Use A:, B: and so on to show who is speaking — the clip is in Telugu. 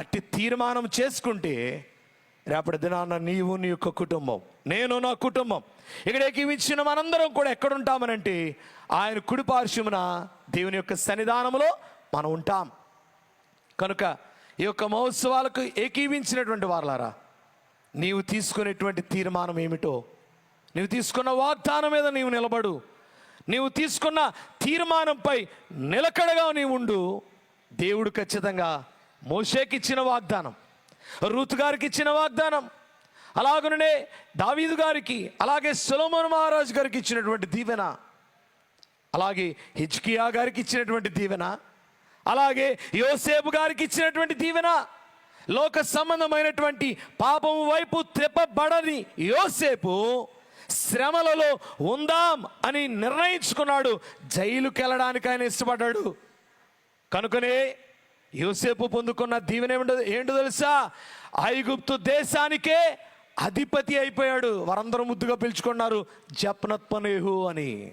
A: అట్టి తీర్మానం చేసుకుంటే రేపటి దినాన నీవు నీ యొక్క కుటుంబం నేను నా కుటుంబం ఇక్కడ ఏకీవించిన మనందరం కూడా ఎక్కడుంటామనంటే ఆయన కుడిపార్శ్వమున దేవుని యొక్క సన్నిధానంలో మనం ఉంటాం. కనుక ఈ యొక్క మహోత్సవాలకు ఏకీవించినటువంటి వారలారా నీవు తీసుకునేటువంటి తీర్మానం ఏమిటో నీవు తీసుకున్న వాగ్దానం మీద నీవు నిలబడు నీవు తీసుకున్న తీర్మానంపై నిలకడగా నీవుండు దేవుడు ఖచ్చితంగా మోషేకి ఇచ్చిన వాగ్దానం రూత్ గారికి ఇచ్చిన వాగ్దానం అలాగనే దావీదు గారికి అలాగే సులమన్ మహారాజు గారికి ఇచ్చినటువంటి దీవెన అలాగే హిజ్కియా గారికి ఇచ్చినటువంటి దీవెన అలాగే యోసేపు గారికి ఇచ్చినటువంటి దీవెన లోక సంబంధమైనటువంటి పాపం వైపు తెప్పబడని యోసేపు శ్రమలలో ఉందాం అని నిర్ణయించుకున్నాడు. జైలుకెళ్ళడానికి ఆయన ఇష్టపడ్డాడు. కనుకనే యోసేపు పొందుకున్న దీవెన ఏంటో తెలుసా? ఐగుప్తు దేశానికే అధిపతి అయిపోయాడు. వారందరూ ముద్దుగా పిలుచుకున్నారు జప్నత్పనేహు అని.